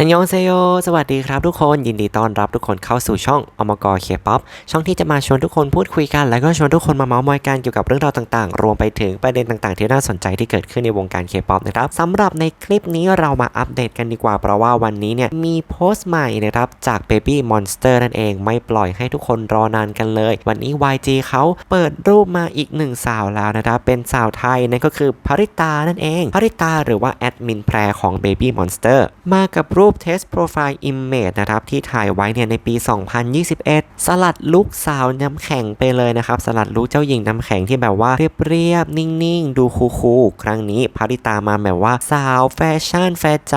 ฮันยองเซโย สวัสดีครับทุกคน ยินดีต้อนรับทุกคนเข้าสู่ช่องอมกรเคป๊อปช่องที่จะมาชวนทุกคนพูดคุยกัน แล้วก็ชวนทุกคนมาเมาส์มอยกันเกี่ยวกับเรื่องราวต่างๆ รวมไปถึงประเด็นต่างๆ ที่น่าสนใจที่เกิดขึ้นในวงการเคป๊อปนะครับสำหรับในคลิปนี้เรามาอัปเดตกันดีกว่า เพราะว่าวันนี้เนี่ยมีโพสต์ใหม่นะครับจาก Baby Monster นั่นเอง ไม่ปล่อยให้ทุกคนรอนานกันเลย วันนี้ YG เขาเปิดรูปมาอีกหนึ่งสาวแล้วนะครับเป็นสาวไทยนั่นก็คือภริตานั่นเองภริตาหรือว่าแอดมินแพรของ Baby Monster มากับรูปูป Test Profile Image นะครับที่ถ่ายไว้เนี่ยในปี 2021 สลัดลุกสาวน้ำแข็งไปเลยนะครับสลัดลุกเจ้าหญิงน้ำแข็งที่แบบว่าเรียบๆนิ่งๆ ดูคูลๆครั้งนี้ภริตามาแบบว่าสาวแฟชั่นแฟใจ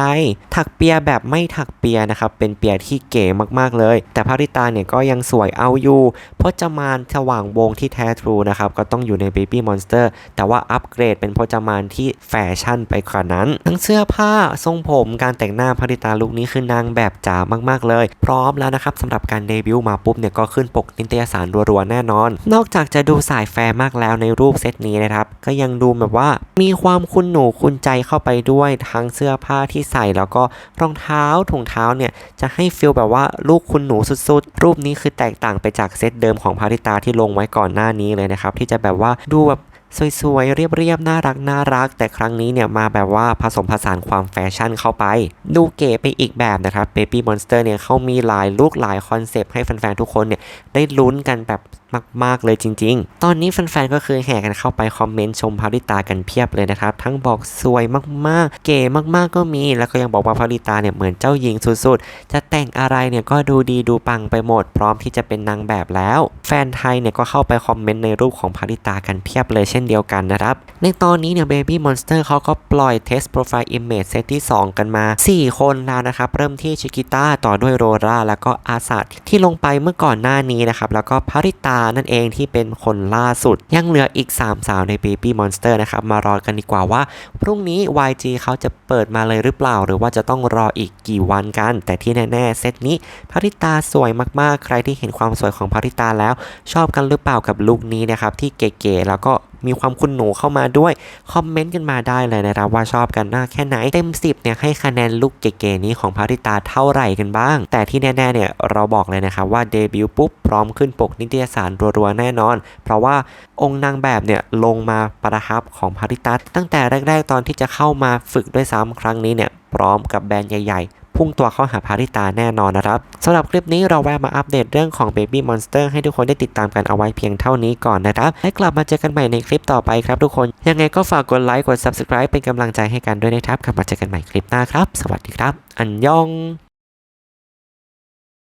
ถักเปียแบบไม่ถักเปียนะครับเป็นเปียที่เก๋มากๆเลย แต่ภริตาเนี่ยก็ยังสวยเอาอยู่พจมานสว่างวงที่แท้ทรูนะครับก็ต้องอยู่ใน Baby Monster แต่ว่าอัปเกรดเป็นพจมานที่แฟชั่นไปกว่านั้น ทั้งเสื้อผ้าทรงผมการแต่งหน้าภริตาลุคนี้คือนางแบบจ๋ามากๆเลย พร้อมแล้วนะครับสำหรับการเดบิวต์มาปุ๊บเนี่ยก็ขึ้นปกนิตยสารรัวๆแน่นอน นอกจากจะดูสายแฟร์มากแล้วในรูปเซตนี้นะครับ ก็ยังดูแบบว่ามีความคุณหนูคุณใจเข้าไปด้วยทั้งเสื้อผ้าที่ใส่แล้วก็รองเท้าถุงเท้าเนี่ยจะให้ฟีลแบบว่าลูกคุณหนูสุดๆ รูปนี้คือแตกต่างไปจากเซตเดิมของพาริตาที่ลงไว้ก่อนหน้านี้เลยนะครับที่จะแบบว่าดูแบบ สวยๆ เรียบๆ น่ารักน่ารัก แต่ครั้งนี้เนี่ยมาแบบว่าผสมผสานความแฟชั่นเข้าไป ดูเก๋ไปอีกแบบนะครับ Baby Monster เนี่ยเขามีหลายลูกหลายคอนเซปต์ให้แฟนๆ ทุกคนเนี่ยได้ลุ้นกันแบบ มากๆเลยจริง ๆ ตอนนี้แฟนๆก็คือแห่กันเข้าไปคอมเมนต์ชมพาริตากันเพียบเลยนะครับ ทั้งบอกสวยมากๆ เก๋มากๆก็มี แล้วก็ยังบอกว่าพาริตาเนี่ยเหมือนเจ้าหญิงสุดๆ จะแต่งอะไรเนี่ยก็ดูดีดูปังไปหมด พร้อมที่จะเป็นนางแบบแล้ว แฟนไทยเนี่ยก็เข้าไปคอมเมนต์ในรูปของพาริตากันเพียบเลยเช่นเดียวกันนะครับ ในตอนนี้เนี่ย Baby Monster เขาก็ปล่อย Test Profile Image เซตที่ 2 กันมา 4 คนแล้วนะครับเริ่มที่ชิกิต้าต่อด้วยโรราแล้วก็อาซาดที่ลงไปเมื่อก่อนหน้านี้นะครับแล้วก็พาริตานั่นเองที่เป็นคนล่าสุด ยังเหลืออีก 3 สาวใน Baby Monster นะครับมารอกันดีกว่าว่า พรุ่งนี้ YG เขาจะเปิดมาเลยหรือเปล่า หรือว่าจะต้องรออีกกี่วันกัน แต่ที่แน่ๆเซตนี้พาริตาสวยมากๆ ใครที่เห็นความสวยของพาริตาแล้ว ชอบกันหรือเปล่ากับลุคนี้นะครับที่เก๋ๆแล้วก็ มีความคุณหนูเข้ามาด้วย คอมเมนต์กันมาได้เลยนะครับว่าชอบกันมากแค่ไหนเต็ม 10เนี่ยให้คะแนนลุคเก๋ๆนี้ของพาริตาเท่าไหร่กันบ้าง แต่ที่แน่ๆเนี่ยเราบอกเลยนะครับว่าเดบิวต์ปุ๊บพร้อมขึ้นปกนิตยสารรัวๆแน่นอน เพราะว่าองค์นางแบบเนี่ยลงมาประทับของพาริตาตั้งแต่แรก ๆ ตอนที่จะเข้ามาฝึกด้วยซ้ำครั้งนี้เนี่ยพร้อมกับแบรนด์ใหญ่ ๆ พุ่งตัวเข้าหาพาริตาแน่นอนนะครับสำหรับคลิปนี้เราแวะมาอัปเดตเรื่องของ Baby Monster ให้ทุกคนได้ติดตามกันเอาไว้เพียงเท่านี้ก่อนนะครับและกลับมาเจอกันใหม่ในคลิปต่อไปครับทุกคนยังไงก็ฝากกดไลค์กด Subscribe เป็นกำลังใจให้กันด้วยนะครับกลับมาเจอกันใหม่คลิปหน้าครับ สวัสดีครับ อันยอง